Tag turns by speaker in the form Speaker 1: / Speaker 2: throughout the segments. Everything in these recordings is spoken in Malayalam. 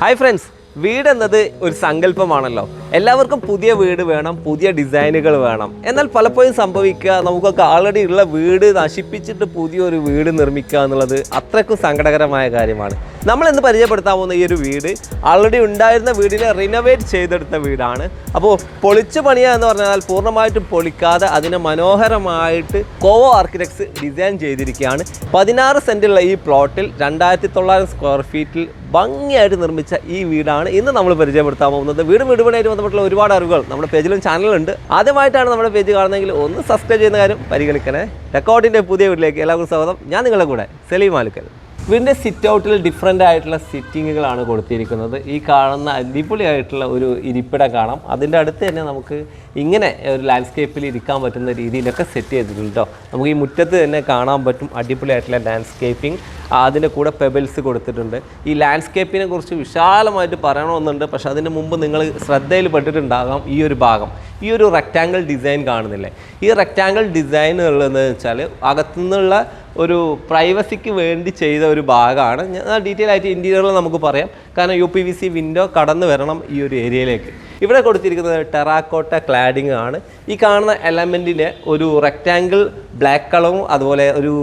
Speaker 1: ഹായ് ഫ്രണ്ട്സ് വീടെന്നത് ഒരു സങ്കല്പമാണല്ലോ. എല്ലാവർക്കും പുതിയ വീട് വേണം പുതിയ ഡിസൈനുകൾ വേണം. എന്നാൽ പലപ്പോഴും സംഭവിക്കുക നമുക്കൊക്കെ ആൾറെഡി ഉള്ള വീട് നശിപ്പിച്ചിട്ട് പുതിയൊരു വീട് നിർമ്മിക്കുക എന്നുള്ളത് അത്രക്കും സങ്കടകരമായ കാര്യമാണ്. നമ്മൾ ഇന്ന് പരിചയപ്പെടുത്താൻ പോകുന്ന ഈ ഒരു വീട് ആൾറെഡി ഉണ്ടായിരുന്ന വീടിനെ റിനോവേറ്റ് ചെയ്തെടുത്ത വീടാണ്. അപ്പോൾ പൊളിച്ചു പണിയുക എന്ന് പറഞ്ഞാൽ പൂർണമായിട്ടും പൊളിക്കാതെ അതിനെ മനോഹരമായിട്ട് കോവോ ആർക്കിടെക്സ് ഡിസൈൻ ചെയ്തിരിക്കുകയാണ്. പതിനാറ് സെന്റുള്ള ഈ പ്ലോട്ടിൽ രണ്ടായിരത്തി തൊള്ളായിരം സ്ക്വയർ ഫീറ്റിൽ ഭംഗിയായിട്ട് നിർമ്മിച്ച ഈ വീടാണ് ഇന്ന് നമ്മൾ പരിചയപ്പെടുത്താൻ പോകുന്നത്. വീട് വീടുപണിയായിട്ട് ബന്ധപ്പെട്ടുള്ള ഒരുപാട് അറിവുകൾ നമ്മുടെ പേജിലും ചാനലുണ്ട് ആദ്യമായിട്ടാണ് നമ്മുടെ പേജ് കാണുന്നതെങ്കിൽ ഒന്ന് സബ്സ്ക്രൈബ് ചെയ്യുന്ന കാര്യം പരിഗണിക്കണേ. റെക്കോർഡിന്റെ പുതിയ വീട്ടിലേക്ക് എല്ലാവർക്കും സ്വാഗതം. ഞാൻ നിങ്ങളുടെ കൂടെ സലീം ആലുക്കൽ വീടിന്റെ സിറ്റ് ഔട്ടിൽ ഡിഫറെന്റ് ആയിട്ടുള്ള സിറ്റിങ്ങുകളാണ് കൊടുത്തിരിക്കുന്നത്. ഈ കാണുന്ന അടിപൊളിയായിട്ടുള്ള ഒരു ഇരിപ്പിടം കാണാം. അതിന്റെ അടുത്ത് തന്നെ നമുക്ക് ഇങ്ങനെ ഒരു ലാൻഡ്സ്കേപ്പിൽ ഇരിക്കാൻ പറ്റുന്ന രീതിയിലൊക്കെ സെറ്റ് ചെയ്തിട്ടുണ്ട് കേട്ടോ നമുക്ക് ഈ മുറ്റത്ത് തന്നെ കാണാൻ പറ്റും അടിപൊളിയായിട്ടുള്ള ലാൻഡ്സ്കേപ്പിംഗ് അതിന്റെ കൂടെ പെബിൾസ് കൊടുത്തിട്ടുണ്ട്. ഈ ലാൻഡ്സ്കേപ്പിനെ കുറിച്ച് വിശാലമായിട്ട് പറയണമെന്നുണ്ട്. പക്ഷേ അതിന് മുമ്പ് നിങ്ങൾ ശ്രദ്ധയിൽ പെട്ടിട്ടുണ്ടാകാം ഈ ഒരു ഭാഗം. ഈ ഒരു റെക്റ്റാങ്കിൾ ഡിസൈൻ കാണുന്നില്ലേ? ഈ റെക്റ്റാങ്കിൾ ഡിസൈൻ ഉള്ളതെന്ന് വെച്ചാൽ അകത്തുനിന്നുള്ള ഒരു പ്രൈവസിക്ക് വേണ്ടി ചെയ്ത ഒരു ഭാഗമാണ്. ഞാൻ ഡീറ്റെയിൽ ആയിട്ട് ഇന്റീരിയറിൽ നമുക്ക് പറയാം. കാരണം U P V C window കടന്നു വരണം ഈ ഒരു ഏരിയയിലേക്ക് ഇവിടെ കൊടുത്തിരിക്കുന്നത് ടെറാക്കോട്ട ക്ലാഡിംഗ് ആണ്. ഈ കാണുന്ന എലമെന്റിനെ ഒരു റെക്റ്റാങ്കിൾ ബ്ലാക്ക് കളറും അതുപോലെ ഒരു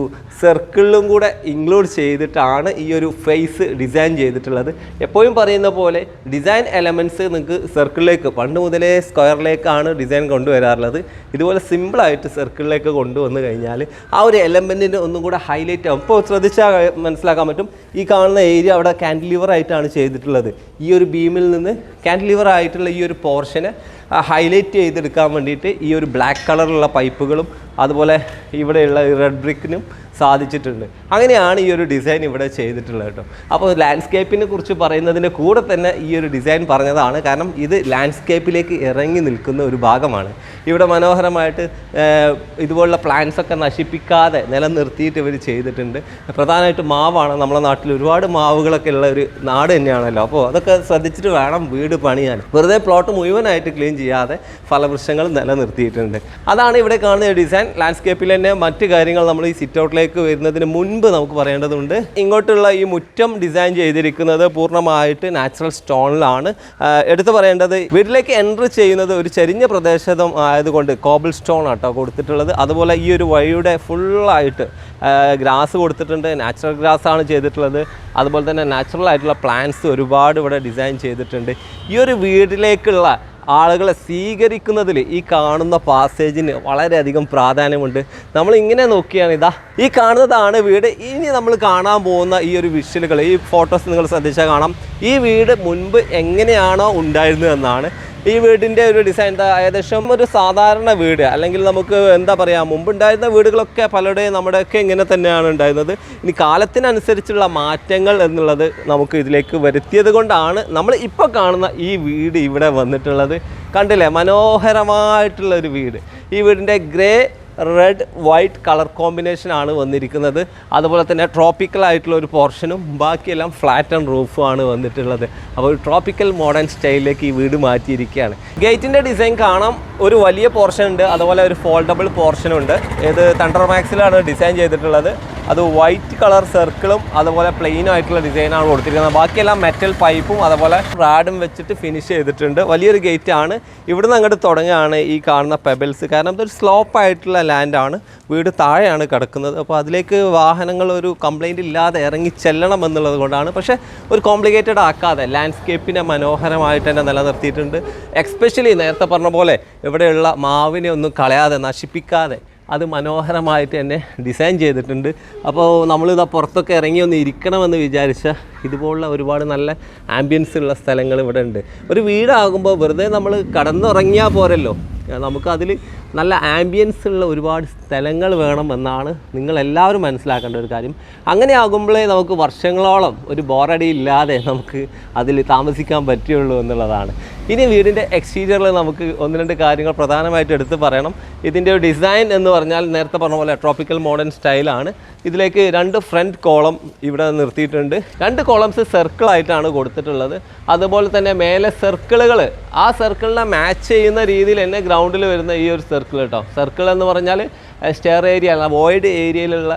Speaker 1: സർക്കിളിലും കൂടെ ഇൻക്ലൂഡ് ചെയ്തിട്ടാണ് ഈ ഒരു ഫേസ് ഡിസൈൻ ചെയ്തിട്ടുള്ളത്. എപ്പോഴും പറയുന്ന പോലെ ഡിസൈൻ എലമെന്റ്സ് നിങ്ങൾക്ക് സർക്കിളിലേക്ക് പണ്ട് മുതലേ സ്ക്വയറിലേക്കാണ് ഡിസൈൻ കൊണ്ടുവരാറുള്ളത്. ഇതുപോലെ സിമ്പിളായിട്ട് സർക്കിളിലേക്ക് കൊണ്ടുവന്നു കഴിഞ്ഞാൽ ആ ഒരു എലമെന്റിന് ഒന്നും കൂടെ ഹൈലൈറ്റ് ആവും. ഇപ്പോൾ ശ്രദ്ധിച്ചാൽ മനസ്സിലാക്കാൻ പറ്റും. ഈ കാണുന്ന ഏരിയ അവിടെ കാൻഡിലിവർ ആയിട്ടാണ് ചെയ്തിട്ടുള്ളത്. ഈ ഒരു ബീമിൽ നിന്ന് കാൻഡിലിവർ ആയിട്ടുള്ള ഈ ഒരു പോർഷനെ ഹൈലൈറ്റ് ചെയ്തെടുക്കാൻ വേണ്ടിയിട്ട് ഈ ഒരു ബ്ലാക്ക് കളറുള്ള പൈപ്പുകളും അതുപോലെ ഇവിടെയുള്ള റെഡ് ബ്രിക്കിനും സാധിച്ചിട്ടുണ്ട്. അങ്ങനെയാണ് ഈ ഒരു ഡിസൈൻ ഇവിടെ ചെയ്തിട്ടുള്ളത് കേട്ടോ. അപ്പോൾ ലാൻഡ്സ്കേപ്പിനെ കുറിച്ച് പറയുന്നതിന്റെ കൂടെ തന്നെ ഈ ഒരു ഡിസൈൻ പറഞ്ഞതാണ്. കാരണം ഇത് ലാൻഡ്സ്കേപ്പിലേക്ക് ഇറങ്ങി നിൽക്കുന്ന ഒരു ഭാഗമാണ്. ഇവിടെ മനോഹരമായിട്ട് ഇതുപോലുള്ള പ്ലാന്റ്സ് ഒക്കെ നശിപ്പിക്കാതെ നിലനിർത്തിയിട്ട് ഇവർ ചെയ്തിട്ടുണ്ട്. പ്രധാനമായിട്ട് മാവാണ്. നമ്മുടെ നാട്ടിൽ ഒരുപാട് മാവുകളൊക്കെ ഉള്ള ഒരു നാട് തന്നെയാണല്ലോ. അപ്പോൾ അതൊക്കെ ശ്രദ്ധിച്ചിട്ട് വേണം വീട് പണിയാൻ. വെറുതെ പ്ലോട്ട് മുഴുവനായിട്ട് ക്ലീൻ ചെയ്യാതെ ഫലവൃക്ഷങ്ങൾ നിലനിർത്തിയിട്ടുണ്ട്. അതാണ് ഇവിടെ കാണുന്ന ഡിസൈൻ. ലാൻഡ്സ്കേപ്പിൽ തന്നെ മറ്റ് കാര്യങ്ങൾ നമ്മൾ ഈ സിറ്റ് ഔട്ടിലേക്ക് വരുന്നതിന് മുൻപ് നമുക്ക് പറയേണ്ടതുണ്ട് ഇങ്ങോട്ടുള്ള ഈ മുറ്റം ഡിസൈൻ ചെയ്തിരിക്കുന്നത് പൂർണമായിട്ട് നാച്ചുറൽ സ്റ്റോണിലാണ് എടുത്തു പറയേണ്ടത് വീട്ടിലേക്ക് എൻട്രി ചെയ്യുന്നത് ഒരു ചെരിഞ്ഞ പ്രദേശം ആയതുകൊണ്ട് കോബിൾ സ്റ്റോൺ ആട്ടോ കൊടുത്തിട്ടുള്ളത്. അതുപോലെ ഈ ഒരു വഴിയുടെ ഫുള്ളായിട്ട് ഗ്രാസ് കൊടുത്തിട്ടുണ്ട്. നാച്ചുറൽ ഗ്രാസ് ആണ് ചെയ്തിട്ടുള്ളത്. അതുപോലെ തന്നെ നാച്ചുറൽ ആയിട്ടുള്ള പ്ലാന്റ്സ് ഒരുപാട് ഇവിടെ ഡിസൈൻ ചെയ്തിട്ടുണ്ട്. ഈ ഒരു വീട്ടിലേക്കുള്ള ആളുകളെ സ്വീകരിക്കുന്നതിൽ ഈ കാണുന്ന പാസേജിന് വളരെയധികം പ്രാധാന്യമുണ്ട്. നമ്മൾ ഇങ്ങനെ നോക്കിയാണ് ഇതാ ഈ കാണുന്നതാണ് വീട്. ഇനി നമ്മൾ കാണാൻ പോകുന്ന ഈ ഒരു വിഷ്വലുകൾ ഈ ഫോട്ടോസ് നിങ്ങൾ ശ്രദ്ധിച്ചാൽ കാണാം. ഈ വീട് മുൻപ് എങ്ങനെയാണോ ഉണ്ടായിരുന്നത് എന്നാണ് ഈ വീടിന്റെ ഒരു ഡിസൈൻ ഏകദേശം ഒരു സാധാരണ വീട്. അല്ലെങ്കിൽ നമുക്ക് എന്താ പറയുക മുമ്പുണ്ടായിരുന്ന വീടുകളൊക്കെ പലരുടെയും നമ്മുടെയൊക്കെ ഇങ്ങനെ തന്നെയാണ് ഉണ്ടായിരുന്നത്. ഇനി കാലത്തിനനുസരിച്ചുള്ള മാറ്റങ്ങൾ എന്നുള്ളത് നമുക്ക് ഇതിലേക്ക് വരുത്തിയത് കൊണ്ടാണ് നമ്മൾ ഇപ്പോൾ കാണുന്ന ഈ വീട് ഇവിടെ വന്നിട്ടുള്ളത്. കണ്ടില്ലേ? മനോഹരമായിട്ടുള്ള ഒരു വീട്. ഈ വീടിന്റെ grey red white colour combination ആണ് വന്നിരിക്കുന്നത്. അതുപോലെ തന്നെ ട്രോപ്പിക്കൽ ആയിട്ടുള്ള ഒരു പോർഷനും ബാക്കിയെല്ലാം ഫ്ലാറ്റ് ആൻഡ് റൂഫും ആണ് വന്നിട്ടുള്ളത്. അപ്പോൾ ഒരു ട്രോപ്പിക്കൽ മോഡേൺ സ്റ്റൈലിലേക്ക് ഈ വീട് മാറ്റിയിരിക്കുകയാണ്. ഗേറ്റിന്റെ ഡിസൈൻ കാണാം. ഒരു വലിയ പോർഷൻ ഉണ്ട്. അതുപോലെ ഒരു ഫോൾഡബിൾ പോർഷനും ഉണ്ട്. ഇത് തണ്ടർ മാക്സിലാണ് ഡിസൈൻ ചെയ്തിട്ടുള്ളത്. അത് വൈറ്റ് കളർ സർക്കിളും അതുപോലെ പ്ലെയിൻ ആയിട്ടുള്ള ഡിസൈനാണ് കൊടുത്തിരിക്കുന്നത്. ബാക്കിയെല്ലാം മെറ്റൽ പൈപ്പും അതുപോലെ റാഡും വെച്ചിട്ട് ഫിനിഷ് ചെയ്തിട്ടുണ്ട്. വലിയൊരു ഗേറ്റ് ആണ്. ഇവിടുന്ന് അങ്ങോട്ട് തുടങ്ങുകയാണ് ഈ കാണുന്ന പെബിൾസ് കാരണം ഇതൊരു സ്ലോപ്പ് ആയിട്ടുള്ള ലാൻഡാണ് വീട് താഴെയാണ് കിടക്കുന്നത്. അപ്പോൾ അതിലേക്ക് വാഹനങ്ങൾ ഒരു കംപ്ലൈന്റ് ഇല്ലാതെ ഇറങ്ങി ചെല്ലണം എന്നുള്ളത് കൊണ്ടാണ്. പക്ഷേ ഒരു കോംപ്ലിക്കേറ്റഡ് ആക്കാതെ ലാൻഡ്സ്കേപ്പിനെ മനോഹരമായിട്ട് തന്നെ നിലനിർത്തിയിട്ടുണ്ട്. എക്സ്പെഷ്യലി നേരത്തെ പറഞ്ഞ പോലെ ഇവിടെയുള്ള മാവിനെ ഒന്നും കളയാതെ നശിപ്പിക്കാതെ അത് മനോഹരമായിട്ട് തന്നെ ഡിസൈൻ ചെയ്തിട്ടുണ്ട്. അപ്പോൾ നമ്മളിതാ പുറത്തൊക്കെ ഇറങ്ങി ഒന്ന് ഇരിക്കണമെന്ന് വിചാരിച്ച ഇതുപോലുള്ള ഒരുപാട് നല്ല ആംബിയൻസ് ഉള്ള സ്ഥലങ്ങൾ ഇവിടെ ഉണ്ട്. ഒരു വീടാകുമ്പോൾ വെറുതെ നമ്മൾ കടന്നുറങ്ങിയാൽ പോരല്ലോ. നമുക്ക് നമുക്കതിൽ നല്ല ആംബിയൻസ് ഉള്ള ഒരുപാട് സ്ഥലങ്ങൾ വേണം എന്നാണ് നിങ്ങളെല്ലാവരും മനസ്സിലാക്കേണ്ട ഒരു കാര്യം. അങ്ങനെ ആകുമ്പോഴേ നമുക്ക് വർഷങ്ങളോളം ഒരു ബോറടി ഇല്ലാതെ നമുക്ക് അതിൽ താമസിക്കാൻ പറ്റുള്ളൂ എന്നുള്ളതാണ്. ഇനി വീടിന്റെ എക്സ്റ്റീരിയറിൽ നമുക്ക് ഒന്ന് രണ്ട് കാര്യങ്ങൾ പ്രധാനമായിട്ട് എടുത്ത് പറയണം. ഇതിന്റെ ഒരു ഡിസൈൻ എന്ന് പറഞ്ഞാൽ നേരത്തെ പറഞ്ഞ പോലെ ട്രോപ്പിക്കൽ മോഡേൺ സ്റ്റൈലാണ് ഇതിലേക്ക് രണ്ട് ഫ്രണ്ട് കോളം ഇവിടെ നിർത്തിയിട്ടുണ്ട്. രണ്ട് കോളംസ് സർക്കിളായിട്ടാണ് കൊടുത്തിട്ടുള്ളത്. അതുപോലെ തന്നെ മേലെ സർക്കിളുകൾ ആ സർക്കിളിനെ മാച്ച് ചെയ്യുന്ന രീതിയിൽ തന്നെ ഗ്രൗണ്ടിൽ വരുന്ന ഈ ഒരു സർക്കിൾ കേട്ടോ സർക്കിൾ എന്ന് പറഞ്ഞാൽ സ്റ്റെയർ ഏരിയ അല്ല വോയിഡ് ഏരിയയിലുള്ള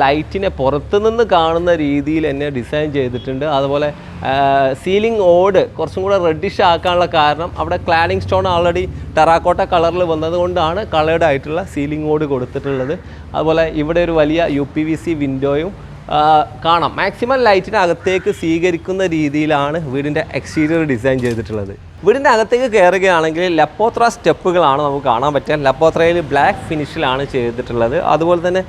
Speaker 1: ലൈറ്റിനെ പുറത്തുനിന്ന് കാണുന്ന രീതിയിൽ തന്നെ ഡിസൈൻ ചെയ്തിട്ടുണ്ട്. അതുപോലെ സീലിംഗ് ഓട് കുറച്ചും കൂടെ റെഡിഷ് ആക്കാനുള്ള കാരണം അവിടെ ക്ലാഡിംഗ് സ്റ്റോൺ ഓൾറെഡി ടെറാക്കോട്ട കളറിൽ വന്നതുകൊണ്ടാണ് കളേർഡ് ആയിട്ടുള്ള സീലിംഗ് ഓട് കൊടുത്തിട്ടുള്ളത്. അതുപോലെ ഇവിടെ ഒരു വലിയ യു പി വി സി വിൻഡോയും കാണാം. മാക്സിമം ലൈറ്റിന് അകത്തേക്ക് സ്വീകരിക്കുന്ന രീതിയിലാണ് വീടിന്റെ എക്സ്റ്റീരിയർ ഡിസൈൻ ചെയ്തിട്ടുള്ളത്. വീടിന്റെ അകത്തേക്ക് കയറുകയാണെങ്കിൽ ലപ്പോത്ര സ്റ്റെപ്പുകളാണ് നമുക്ക് കാണാൻ പറ്റുക. ലപ്പോത്രയിൽ ബ്ലാക്ക് ഫിനിഷിലാണ് ചെയ്തിട്ടുള്ളത്. അതുപോലെ തന്നെ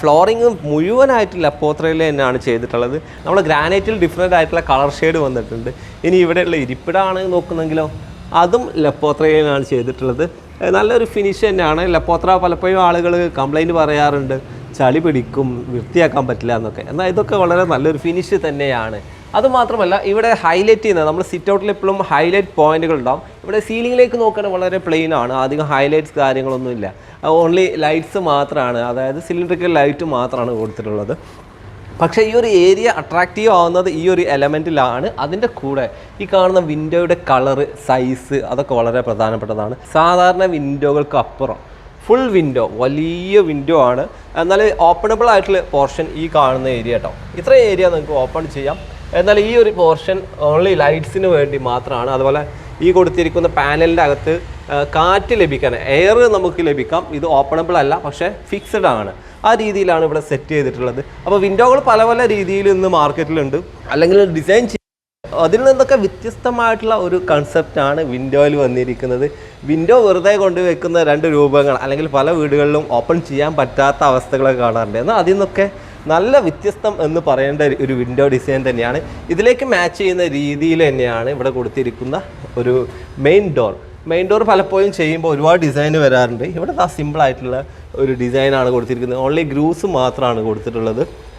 Speaker 1: ഫ്ലോറിങ് മുഴുവനായിട്ട് ലപ്പോത്രയിൽ തന്നെയാണ് ചെയ്തിട്ടുള്ളത്. നമ്മൾ ഗ്രാനൈറ്റിൽ ഡിഫറെന്റ് ആയിട്ടുള്ള കളർ ഷെയ്ഡ് വന്നിട്ടുണ്ട്. ഇനി ഇവിടെയുള്ള ഇരിപ്പിടമാണ് നോക്കുന്നെങ്കിലോ അതും ലപ്പോത്രയിലാണ് ചെയ്തിട്ടുള്ളത്. നല്ലൊരു ഫിനിഷ് തന്നെയാണ്. ലപ്പോത്ര പലപ്പോഴും ആളുകൾ കംപ്ലൈന്റ് പറയാറുണ്ട്. ചളി പിടിക്കും വൃത്തിയാക്കാൻ പറ്റില്ല എന്നൊക്കെ. എന്നാൽ ഇതൊക്കെ വളരെ നല്ലൊരു ഫിനിഷ് തന്നെയാണ്. അതുമാത്രമല്ല ഇവിടെ ഹൈലൈറ്റ് ചെയ്യുന്നത് നമ്മൾ സിറ്റ് ഔട്ടിൽ എപ്പോഴും ഹൈലൈറ്റ് പോയിന്റുകൾ ഉണ്ടാവും. ഇവിടെ സീലിംഗിലേക്ക് നോക്കുകയാണെങ്കിൽ വളരെ പ്ലെയിൻ ആണ്. അധികം ഹൈലൈറ്റ്സ് കാര്യങ്ങളൊന്നുമില്ല ഓൺലി ലൈറ്റ്സ് മാത്രമാണ് അതായത് സിലിണ്ടറിക്കൽ ലൈറ്റ് മാത്രമാണ് കൊടുത്തിട്ടുള്ളത്. പക്ഷേ ഈ ഒരു ഏരിയ അട്രാക്റ്റീവ് ആവുന്നത് ഈ ഒരു എലമെന്റിലാണ് അതിന്റെ കൂടെ ഈ കാണുന്ന വിൻഡോയുടെ കളറ് സൈസ് അതൊക്കെ വളരെ പ്രധാനപ്പെട്ടതാണ്. സാധാരണ വിൻഡോകൾക്ക് അപ്പുറം ഫുൾ വിൻഡോ വലിയ വിൻഡോ ആണ്. എന്നാൽ ഓപ്പണബിൾ ആയിട്ടുള്ള പോർഷൻ ഈ കാണുന്ന ഏരിയ കേട്ടോ ഇത്രയും ഏരിയ നിങ്ങൾക്ക് ഓപ്പൺ ചെയ്യാം. എന്നാൽ ഈ ഒരു പോർഷൻ ഓൺലി ലൈറ്റ്സിന് വേണ്ടി മാത്രമാണ്. അതുപോലെ ഈ കൊടുത്തിരിക്കുന്ന പാനലിന്റെ അകത്ത് കാറ്റ് ലഭിക്കാൻ എയർ നമുക്ക് ലഭിക്കാം. ഇത് ഓപ്പണബിൾ അല്ല പക്ഷേ ഫിക്സഡ് ആണ്. ആ രീതിയിലാണ് ഇവിടെ സെറ്റ് ചെയ്തിട്ടുള്ളത്. അപ്പോൾ വിൻഡോകൾ പല പല രീതിയിൽ ഇന്ന് മാർക്കറ്റിലുണ്ട് അല്ലെങ്കിൽ ഡിസൈൻ അതിൽ നിന്നൊക്കെ വ്യത്യസ്തമായിട്ടുള്ള ഒരു കൺസെപ്റ്റാണ് വിൻഡോയിൽ വന്നിരിക്കുന്നത്. വിൻഡോ വെറുതെ കൊണ്ടുവെക്കുന്ന രണ്ട് രൂപങ്ങൾ അല്ലെങ്കിൽ പല വീടുകളിലും ഓപ്പൺ ചെയ്യാൻ പറ്റാത്ത അവസ്ഥകളൊക്കെ കാണാറുണ്ട്. എന്നാൽ അതിൽ നിന്നൊക്കെ നല്ല വ്യത്യസ്തം എന്ന് പറയേണ്ട ഒരു- വിൻഡോ ഡിസൈൻ തന്നെയാണ്. ഇതിലേക്ക് മാച്ച് ചെയ്യുന്ന രീതിയിൽ തന്നെയാണ് ഇവിടെ കൊടുത്തിരിക്കുന്ന ഒരു മെയിൻ ഡോർ മെയിൻ ഡോർ പലപ്പോഴും ചെയ്യുമ്പോൾ ഒരുപാട് ഡിസൈൻ വരാറുണ്ട്. ഇവിടെ സിമ്പിൾ ആയിട്ടുള്ള ഒരു ഡിസൈനാണ് കൊടുത്തിരിക്കുന്നത്. ഓൺലി ഗ്രൂസ് മാത്രമാണ് കൊടുത്തിട്ടുള്ളത്.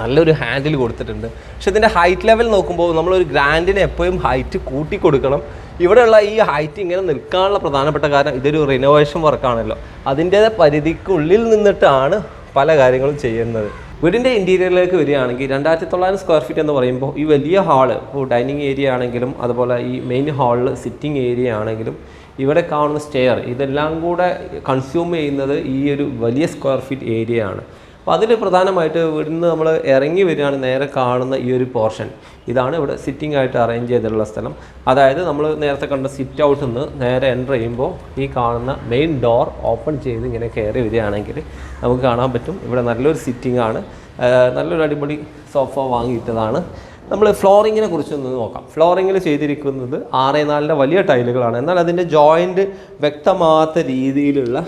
Speaker 1: നല്ലൊരു ഹാൻഡിൽ കൊടുത്തിട്ടുണ്ട്. പക്ഷെ ഇതിന്റെ ഹൈറ്റ് ലെവൽ നോക്കുമ്പോൾ നമ്മളൊരു ഗ്രാൻഡിന് എപ്പോഴും ഹൈറ്റ് കൂട്ടി കൊടുക്കണം. ഇവിടെയുള്ള ഈ ഹൈറ്റ് ഇങ്ങനെ നിൽക്കാനുള്ള പ്രധാനപ്പെട്ട കാരണം ഇതൊരു റിനോവേഷൻ വർക്കാണല്ലോ അതിന്റെ പരിധിക്കുള്ളിൽ നിന്നിട്ടാണ് പല കാര്യങ്ങളും ചെയ്യുന്നത്. വീടിന്റെ ഇന്റീരിയറിലേക്ക് വരികയാണെങ്കിൽ രണ്ടായിരത്തി തൊള്ളായിരം സ്ക്വയർ ഫീറ്റ് എന്ന് പറയുമ്പോൾ ഈ വലിയ ഹാൾ ഇപ്പോൾ ഡൈനിങ് ഏരിയ ആണെങ്കിലും അതുപോലെ ഈ മെയിൻ ഹാളിൽ സിറ്റിംഗ് ഏരിയ ആണെങ്കിലും ഇവിടെ കാണുന്ന സ്റ്റെയർ ഇതെല്ലാം കൂടെ കൺസ്യൂം ചെയ്യുന്നത് ഈ ഒരു വലിയ സ്ക്വയർ ഫീറ്റ് ഏരിയ ആണ്. അപ്പോൾ അതിൽ പ്രധാനമായിട്ട് ഇവിടുന്ന് നമ്മൾ ഇറങ്ങി വരികയാണ് നേരെ കാണുന്ന ഈ ഒരു പോർഷൻ. ഇതാണ് ഇവിടെ സിറ്റിംഗ് ആയിട്ട് അറേഞ്ച് ചെയ്തിട്ടുള്ള സ്ഥലം. അതായത് നമ്മൾ നേരത്തെ കണ്ട സിറ്റ് ഔട്ടിൽ നിന്ന് നേരെ എന്റർ ചെയ്യുമ്പോൾ ഈ കാണുന്ന മെയിൻ ഡോർ ഓപ്പൺ ചെയ്ത് ഇങ്ങനെ കയറി വരികയാണെങ്കിൽ നമുക്ക് കാണാൻ പറ്റും. ഇവിടെ നല്ലൊരു സിറ്റിംഗ് ആണ്. നല്ലൊരു അടിപൊളി സോഫ വാങ്ങിയിട്ടതാണ്. നമ്മൾ ഫ്ലോറിങ്ങിനെ കുറിച്ചൊന്ന് നോക്കാം. ഫ്ലോറിങ്ങിൽ ചെയ്തിരിക്കുന്നത് ആറ് നാലിന്റെ വലിയ ടൈലുകളാണ്. എന്നാൽ അതിന്റെ ജോയിന്റ് വ്യക്തമാകാത്ത രീതിയിലുള്ള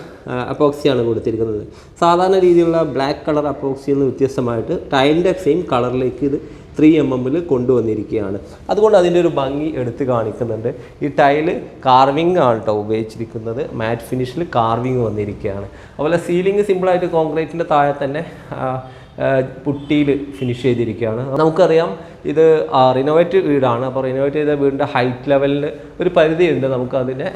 Speaker 1: അപ്പോക്സിയാണ് കൊടുത്തിരിക്കുന്നത്. സാധാരണ രീതിയിലുള്ള ബ്ലാക്ക് കളർ അപ്പോക്സിയിൽ നിന്ന് വ്യത്യസ്തമായിട്ട് ടൈലിന്റെ സെയിം കളറിലേക്ക് ഇത് ത്രീ എം എമ്മിൽ കൊണ്ടുവന്നിരിക്കുകയാണ്. അതുകൊണ്ട് അതിന്റെ ഒരു ഭംഗി എടുത്ത് കാണിക്കുന്നുണ്ട്. ഈ ടൈൽ കാർവിംഗ് ആണ് കേട്ടോ ഉപയോഗിച്ചിരിക്കുന്നത്. മാറ്റ് ഫിനിഷിൽ കാർവിംഗ് വന്നിരിക്കുകയാണ്. അതുപോലെ സീലിംഗ് സിമ്പിളായിട്ട് കോൺക്രീറ്റിന്റെ താഴെ തന്നെ പുട്ടിയിൽ ഫിനിഷ് ചെയ്തിരിക്കുകയാണ്. നമുക്കറിയാം ഇത് റിനോവേറ്റ് വീടാണ്. അപ്പോൾ റിനോവേറ്റ് ചെയ്ത വീടിന്റെ ഹൈറ്റ് ലെവലിൽ ഒരു പരിധിയുണ്ട് നമുക്ക് അതിനെ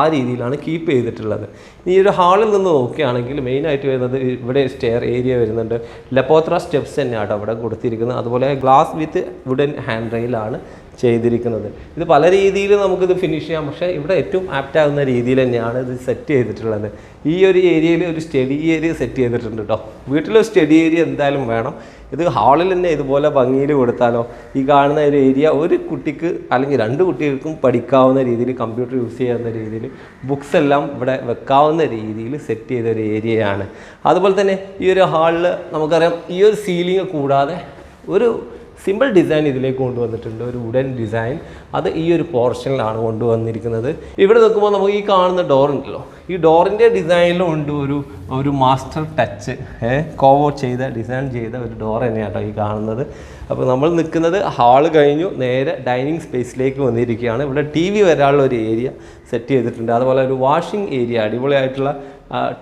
Speaker 1: ആ രീതിയിലാണ് കീപ്പ് ചെയ്തിട്ടുള്ളത്. ഈ ഒരു ഹാളിൽ നിന്ന് നോക്കുകയാണെങ്കിൽ മെയിനായിട്ട് വരുന്നത് ഇവിടെ സ്റ്റെയർ ഏരിയ വരുന്നുണ്ട്. ലപ്പോത്ര സ്റ്റെപ്സ് തന്നെയാണ് അവിടെ കൊടുത്തിരിക്കുന്നത്. അതുപോലെ ഗ്ലാസ് വിത്ത് വുഡൻ ഹാൻഡ് റെയിലാണ് ചെയ്തിരിക്കുന്നത്. ഇത് പല രീതിയിൽ നമുക്കിത് ഫിനിഷ് ചെയ്യാം. പക്ഷേ ഇവിടെ ഏറ്റവും ആപ്റ്റ് ആകുന്ന രീതിയിൽ തന്നെയാണ് ഇത് സെറ്റ് ചെയ്തിട്ടുള്ളത്. ഈ ഒരു ഏരിയയിൽ ഒരു സ്റ്റഡി ഏരിയ സെറ്റ് ചെയ്തിട്ടുണ്ട് കേട്ടോ വീട്ടിലൊരു സ്റ്റഡി ഏരിയ എന്തായാലും വേണം. ഇത് ഹാളിൽ തന്നെ ഇതുപോലെ ഭംഗിയിൽ കൊടുത്താലോ ഈ കാണുന്ന ഒരു ഏരിയ ഒരു കുട്ടിക്ക് അല്ലെങ്കിൽ രണ്ട് കുട്ടികൾക്കും പഠിക്കാവുന്ന രീതിയിൽ കമ്പ്യൂട്ടർ യൂസ് ചെയ്യാവുന്ന രീതിയിൽ ബുക്സ് എല്ലാം ഇവിടെ വെക്കാവുന്ന രീതിയിൽ സെറ്റ് ചെയ്ത ഒരു ഏരിയയാണ് അതുപോലെ തന്നെ ഈ ഒരു ഹാളിൽ നമുക്കറിയാം ഈ ഒരു സീലിംഗ് കൂടാതെ ഒരു സിമ്പിൾ ഡിസൈൻ ഇതിലേക്ക് കൊണ്ടുവന്നിട്ടുണ്ട് ഒരു വുഡൻ ഡിസൈൻ അത് ഈ ഒരു പോർഷനിലാണ് കൊണ്ടുവന്നിരിക്കുന്നത്. ഇവിടെ നോക്കുമ്പോൾ നമുക്ക് ഈ കാണുന്ന ഡോർ ഉണ്ടല്ലോ. ഈ ഡോറിന്റെ ഡിസൈനിലും ഉണ്ട് ഒരു ഒരു മാസ്റ്റർ ടച്ച് കോവോ ചെയ്ത ഡിസൈൻ ചെയ്ത ഒരു ഡോർ തന്നെയാണ് ഈ കാണുന്നത്. അപ്പോൾ നമ്മൾ നിൽക്കുന്നത് ഹാൾ കഴിഞ്ഞു നേരെ ഡൈനിങ് സ്പേസിലേക്ക് വന്നിരിക്കുകയാണ്. ഇവിടെ ടി വി വരാനുള്ള ഒരു ഏരിയ സെറ്റ് ചെയ്തിട്ടുണ്ട്. അതുപോലെ ഒരു വാഷിംഗ് ഏരിയ അടിപൊളിയായിട്ടുള്ള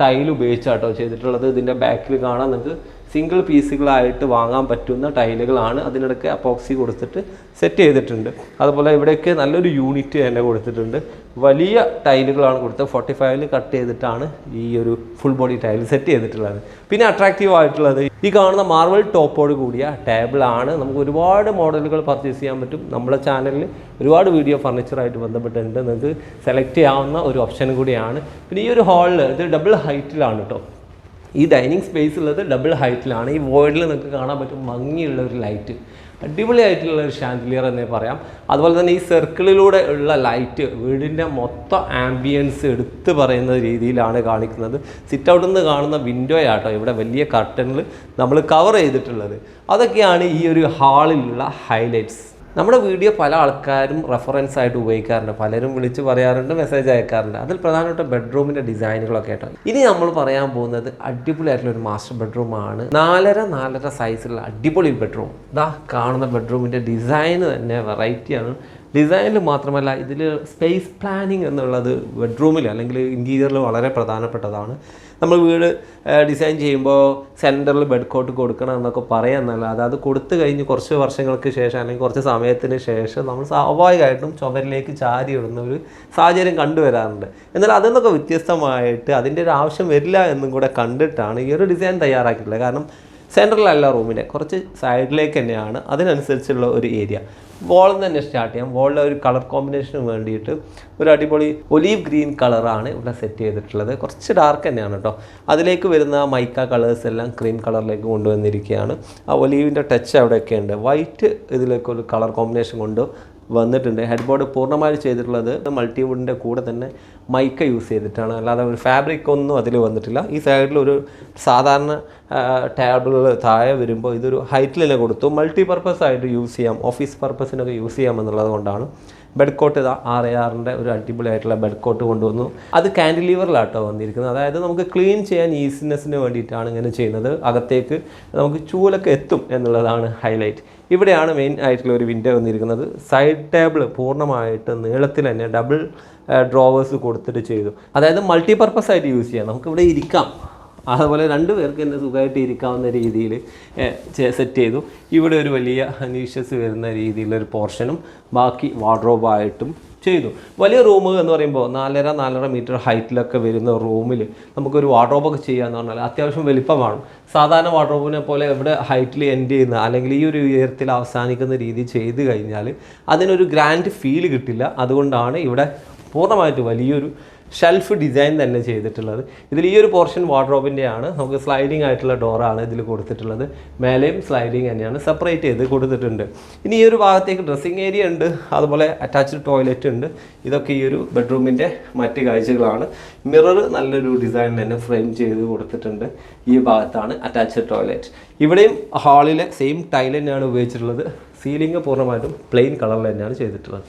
Speaker 1: ടൈൽ ഉപയോഗിച്ചാട്ടോ ചെയ്തിട്ടുള്ളത്. ഇതിന്റെ ബാക്കിൽ കാണാൻ നിങ്ങൾക്ക് സിംഗിൾ പീസുകളായിട്ട് വാങ്ങാൻ പറ്റുന്ന ടൈലുകളാണ് അതിനിടയ്ക്ക് അപ്പോക്സി കൊടുത്തിട്ട് സെറ്റ് ചെയ്തിട്ടുണ്ട്. അതുപോലെ ഇവിടെയൊക്കെ നല്ലൊരു യൂണിറ്റ് തന്നെ കൊടുത്തിട്ടുണ്ട്. വലിയ ടൈലുകളാണ് കൊടുത്തത്. ഫോർട്ടി ഫൈവിൽ കട്ട് ചെയ്തിട്ടാണ് ഈ ഒരു ഫുൾ ബോഡി ടൈൽ സെറ്റ് ചെയ്തിട്ടുള്ളത്. പിന്നെ അട്രാക്റ്റീവ് ആയിട്ടുള്ളത് ഈ കാണുന്ന മാർബിൾ ടോപ്പോട് കൂടിയ ടേബിളാണ് നമുക്ക് ഒരുപാട് മോഡലുകൾ പർച്ചേസ് ചെയ്യാൻ പറ്റും. നമ്മുടെ ചാനലിൽ ഒരുപാട് വീഡിയോ ഫർണിച്ചറായിട്ട് ബന്ധപ്പെട്ടിട്ടുണ്ട്. നിങ്ങൾക്ക് സെലക്ട് ചെയ്യാവുന്ന ഒരു ഓപ്ഷൻ കൂടിയാണ്. പിന്നെ ഈ ഒരു ഹാളിൽ ഇത് ഡബിൾ ഹൈറ്റിലാണ് കേട്ടോ ഈ ഡൈനിങ് സ്പേസ് ഉള്ളത് ഡബിൾ ഹൈറ്റിലാണ്. ഈ വോയിഡിൽ നിങ്ങൾക്ക് കാണാൻ പറ്റും ഭംഗിയുള്ള ഒരു ലൈറ്റ് അടിപൊളിയായിട്ടുള്ള ഒരു ഷാൻഡിലിയർ എന്നേ പറയാം. അതുപോലെ തന്നെ ഈ സർക്കിളിലൂടെ ഉള്ള ലൈറ്റ് വീടിന്റെ മൊത്തം ആംബിയൻസ് എടുത്ത് പറയുന്ന രീതിയിലാണ് കാണിക്കുന്നത്. സിറ്റ് ഔട്ടിൽ നിന്ന് കാണുന്ന വിൻഡോ ആട്ടോ ഇവിടെ വലിയ കർട്ടനിൽ നമ്മൾ കവർ ചെയ്തിട്ടുള്ളത്. അതൊക്കെയാണ് ഈ ഒരു ഹാളിലുള്ള ഹൈലൈറ്റ്സ് നമ്മുടെ വീഡിയോ പല ആൾക്കാരും റെഫറൻസ് ആയിട്ട് ഉപയോഗിക്കാറുണ്ട്. പലരും വിളിച്ച് പറയാറുണ്ട് മെസ്സേജ് അയക്കാറുണ്ട്. അതിൽ പ്രധാനപ്പെട്ട ബെഡ്റൂമിന്റെ ഡിസൈനുകളൊക്കെ ആയിട്ടാണ്. ഇനി നമ്മൾ പറയാൻ പോകുന്നത് അടിപൊളിയായിട്ടുള്ള ഒരു മാസ്റ്റർ ബെഡ്റൂമാണ് നാലര നാലര സൈസിലുള്ള അടിപൊളി ബെഡ്റൂം ഇതാ കാണുന്ന ബെഡ്റൂമിന്റെ ഡിസൈന് തന്നെ വെറൈറ്റിയാണ് ഡിസൈനിൽ മാത്രമല്ല ഇതിൽ സ്പേസ് പ്ലാനിങ് എന്നുള്ളത് ബെഡ്റൂമിൽ അല്ലെങ്കിൽ ഇന്റീരിയറിൽ വളരെ പ്രധാനപ്പെട്ടതാണ്. നമ്മൾ വീട് ഡിസൈൻ ചെയ്യുമ്പോൾ സെന്ററിൽ ബെഡ് കോട്ട് കൊടുക്കണം എന്നൊക്കെ പറയാമെന്നല്ല അത് കൊടുത്തു കഴിഞ്ഞ് കുറച്ച് വർഷങ്ങൾക്ക് ശേഷം അല്ലെങ്കിൽ കുറച്ച് സമയത്തിന് ശേഷം നമ്മൾ സ്വാഭാവികമായിട്ടും ചുമരിലേക്ക് ചാരി ഇടുന്ന ഒരു സാഹചര്യം കണ്ടുവരാറുണ്ട്. എന്നാൽ അതിൽ വ്യത്യസ്തമായിട്ട് അതിന്റെ ഒരു ആവശ്യം വരില്ല എന്നും കൂടെ കണ്ടിട്ടാണ് ഈ ഒരു ഡിസൈൻ തയ്യാറാക്കിയിട്ടുള്ളത്. കാരണം സെൻട്രലല്ല റൂമിനെ കുറച്ച് സൈഡിലേക്ക് തന്നെയാണ്. അതിനനുസരിച്ചുള്ള ഒരു ഏരിയ. വോളിൽ നിന്ന് തന്നെ സ്റ്റാർട്ട് ചെയ്യാം. വോളിലെ ഒരു കളർ കോമ്പിനേഷന് വേണ്ടിയിട്ട് ഒരു അടിപൊളി ഒലീവ് ഗ്രീൻ കളറാണ് ഇവിടെ സെറ്റ് ചെയ്തിട്ടുള്ളത്. കുറച്ച് ഡാർക്ക് തന്നെയാണ് കേട്ടോ അതിലേക്ക് വരുന്ന മൈക്ക കളേഴ്സ് എല്ലാം ക്രീം കളറിലേക്ക് കൊണ്ടുവന്നിരിക്കുകയാണ്. ആ ഒലീവിന്റെ ടച്ച് അവിടെയൊക്കെ ഉണ്ട്. വൈറ്റ് ഇതിലേക്ക് ഒരു കളർ കോമ്പിനേഷൻ കൊണ്ട് വന്നിട്ടുണ്ട്. ഹെഡ് ബോർഡ് പൂർണമായിട്ട് ചെയ്തിട്ടുള്ളത് മൾട്ടിവുഡിന്റെ കൂടെ തന്നെ മൈക്ക യൂസ് ചെയ്തിട്ടാണ്. അല്ലാതെ ഒരു ഫാബ്രിക് ഒന്നും അതിൽ വന്നിട്ടില്ല. ഈ സൈഡിൽ ഒരു സാധാരണ ടേബിൾ താഴെ വരുമ്പോൾ ഇതൊരു ഹൈറ്റിൽ തന്നെ കൊടുത്തു. മൾട്ടി പർപ്പസ് ആയിട്ട് യൂസ് ചെയ്യാം. ഓഫീസ് പർപ്പസിനൊക്കെ യൂസ് ചെയ്യാം എന്നുള്ളത് കൊണ്ടാണ്. ബെഡ് കോട്ട് ഇതാ ആർ എ ആറിന്റെ ഒരു അടിപൊളിയായിട്ടുള്ള ബെഡ് കോട്ട് കൊണ്ടുവന്നു. അത് കാൻഡിലീവറിലാട്ടോ വന്നിരിക്കുന്നത്. അതായത് നമുക്ക് ക്ലീൻ ചെയ്യാൻ ഈസിനെസ്സിന് വേണ്ടിയിട്ടാണ് ഇങ്ങനെ ചെയ്യുന്നത്. അകത്തേക്ക് നമുക്ക് ചൂലൊക്കെ എത്തും എന്നുള്ളതാണ് ഹൈലൈറ്റ് ഇവിടെയാണ് മെയിൻ ആയിട്ടുള്ള ഒരു വിൻഡോ വന്നിരിക്കുന്നത്. സൈഡ് ടേബിൾ പൂർണമായിട്ട് നീളത്തിൽ തന്നെ ഡബിൾ ഡ്രോവേഴ്സ് കൊടുത്തിട്ട് ചെയ്തു. അതായത് മൾട്ടി പർപ്പസ് ആയിട്ട് യൂസ് ചെയ്യാം. നമുക്ക് ഇവിടെ ഇരിക്കാം. അതുപോലെ രണ്ട് പേർക്ക് തന്നെ സുഖമായിട്ട് ഇരിക്കാവുന്ന രീതിയിൽ സെറ്റ് ചെയ്തു. ഇവിടെ ഒരു വലിയ അനീഷ്യസ് വരുന്ന രീതിയിലൊരു പോർഷനും ബാക്കി വാർഡ്രോബായിട്ടും ചെയ്തു. വലിയ റൂം എന്ന് പറയുമ്പോൾ നാലര നാലര മീറ്റർ ഹൈറ്റിലൊക്കെ വരുന്ന റൂമിൽ നമുക്കൊരു വാർഡ്രോബൊക്കെ ചെയ്യാന്ന് പറഞ്ഞാൽ അത്യാവശ്യം വലിപ്പമാണ്. സാധാരണ വാർഡ്രോബിനെ പോലെ എവിടെ ഹൈറ്റിൽ എൻഡ് ചെയ്യുന്ന അല്ലെങ്കിൽ ഈ ഒരു ഉയരത്തിൽ അവസാനിക്കുന്ന രീതി ചെയ്ത് കഴിഞ്ഞാൽ അതിനൊരു ഗ്രാൻഡ് ഫീൽ കിട്ടില്ല. അതുകൊണ്ടാണ് ഇവിടെ പൂർണമായിട്ട് വലിയൊരു ഷെൽഫ് ഡിസൈൻ തന്നെ ചെയ്തിട്ടുള്ളത്. ഇതിൽ ഈ ഒരു പോർഷൻ വാർഡ്രോബിന്റെ ആണ് നമുക്ക് സ്ലൈഡിംഗ് ആയിട്ടുള്ള ഡോറാണ് ഇതിൽ കൊടുത്തിട്ടുള്ളത്. മേലെയും സ്ലൈഡിങ് തന്നെയാണ് സെപ്പറേറ്റ് ചെയ്ത് കൊടുത്തിട്ടുണ്ട്. ഇനി ഈ ഒരു ഭാഗത്തേക്ക് ഡ്രസ്സിങ് ഏരിയ ഉണ്ട്. അതുപോലെ അറ്റാച്ച്ഡ് ടോയ്ലറ്റ് ഉണ്ട്. ഇതൊക്കെ ഈ ഒരു ബെഡ്റൂമിന്റെ മറ്റ് കാഴ്ചകളാണ്. മിറർ നല്ലൊരു ഡിസൈൻ തന്നെ ഫ്രെയിം ചെയ്ത് കൊടുത്തിട്ടുണ്ട്. ഈ ഭാഗത്താണ് അറ്റാച്ച്ഡ് ടോയ്ലറ്റ് ഇവിടെയും ഹാളിലെ സെയിം ടൈൽ തന്നെയാണ് ഉപയോഗിച്ചിട്ടുള്ളത്. സീലിംഗ് പൂർണമായിട്ടും പ്ലെയിൻ കളറിൽ തന്നെയാണ് ചെയ്തിട്ടുള്ളത്.